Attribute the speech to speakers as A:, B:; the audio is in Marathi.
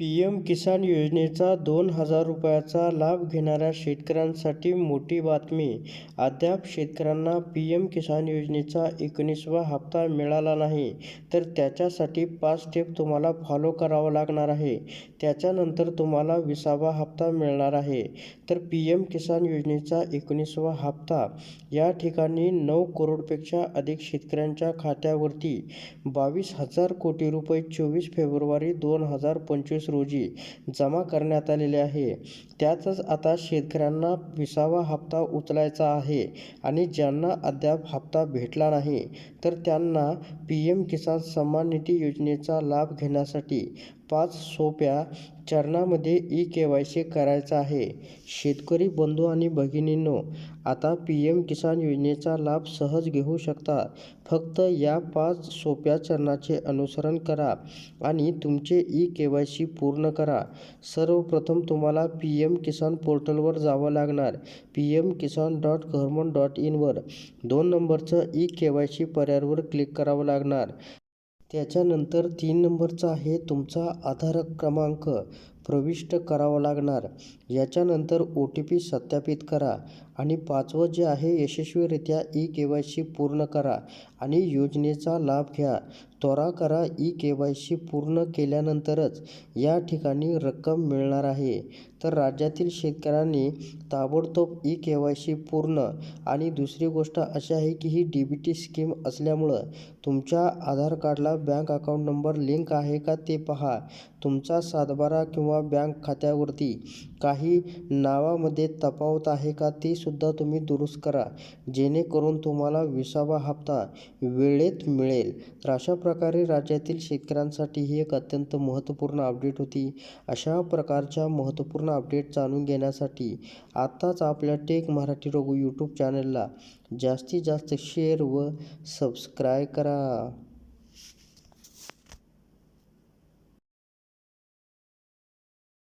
A: पी एम किसान योजनेचा दोन हजार रुपयाचा लाभ घेणाऱ्या शेतकऱ्यांसाठी मोठी बातमी. अद्याप शेतकऱ्यांना पी एम किसान योजनेचा एकोणीसवा हप्ता मिळाला नाही तर त्याच्यासाठी पाच स्टेप तुम्हाला फॉलो करावं लागणार आहे. त्याच्यानंतर तुम्हाला विसावा हप्ता मिळणार आहे. तर पी एम किसान योजनेचा एकोणीसवा हप्ता. या ठिकाणी नऊ करोडपेक्षा अधिक शेतकऱ्यांच्या खात्यावरती बावीस हजार कोटी रुपये चोवीस फेब्रुवारी दोन हजार पंचवीस रोजी जमा करण्यात आलेले आहे. त्यातच आता शेतकऱ्यांना विसावा हप्ता उचलायचा आहे आणि ज्यांना अद्याप हप्ता भेटला नाही तर त्यांना पी एम किसान सन्मान निधी योजनेचा लाभ घेण्यासाठी पाच सोप्या चरणामध्ये ई के वाय सी करायचं आहे. शेतकरी बंधू आणि भगिनींनो आता पी एम किसान योजनेचा लाभ सहज घेऊ शकता. फक्त या पाच सोप्या चरणाचे अनुसरण करा आणि तुमचे ई के वाय सी पूर्ण करा. सर्वप्रथम तुम्हाला पी एम किसान पोर्टलवर जावं लागणार. P M Kisan dot government dot इनवर दोन नंबरचं ई के वाय सी पर्यायवर क्लिक करावं लागणार. त्याच्यानंतर तीन नंबरचा आहे तुमचा आधार क्रमांक. प्रविष्ट करावा लागणार. याच्यानंतर ओ टी पी सत्यापित करा आणि पाचवं जे आहे यशस्वीरित्या ई के वाय सी पूर्ण करा आणि योजनेचा लाभ घ्या. त्वरा करा ई के वाय सी पूर्ण केल्यानंतरच या ठिकाणी रक्कम मिळणार आहे. तर राज्यातील शेतकऱ्यांनी ताबडतोब ई के वाय सी पूर्ण आणि दुसरी गोष्ट अशी आहे की ही डी बी टी स्कीम असल्यामुळं तुमच्या आधार कार्डला बँक अकाउंट नंबर लिंक आहे का ते पहा. तुमचा सातबारा किंवा बँक खात्यावरती काही नावामध्ये तफावत आहे का ते सुद्धा तुम्ही दुरुस्त करा. जेणेकरून तुम्हाला विसावा हप्ता वेळेत मिळेल. तर अशा प्रकारे राज्यातील शेतकऱ्यांसाठी ही एक अत्यंत महत्त्वपूर्ण अपडेट होती. अशा प्रकारच्या महत्त्वपूर्ण अपडेट जाणून घेण्यासाठी आत्ताच आपल्या टेक मराठी रघु यूट्यूब चॅनलला जास्तीत जास्त शेअर व सबस्क्राय करा.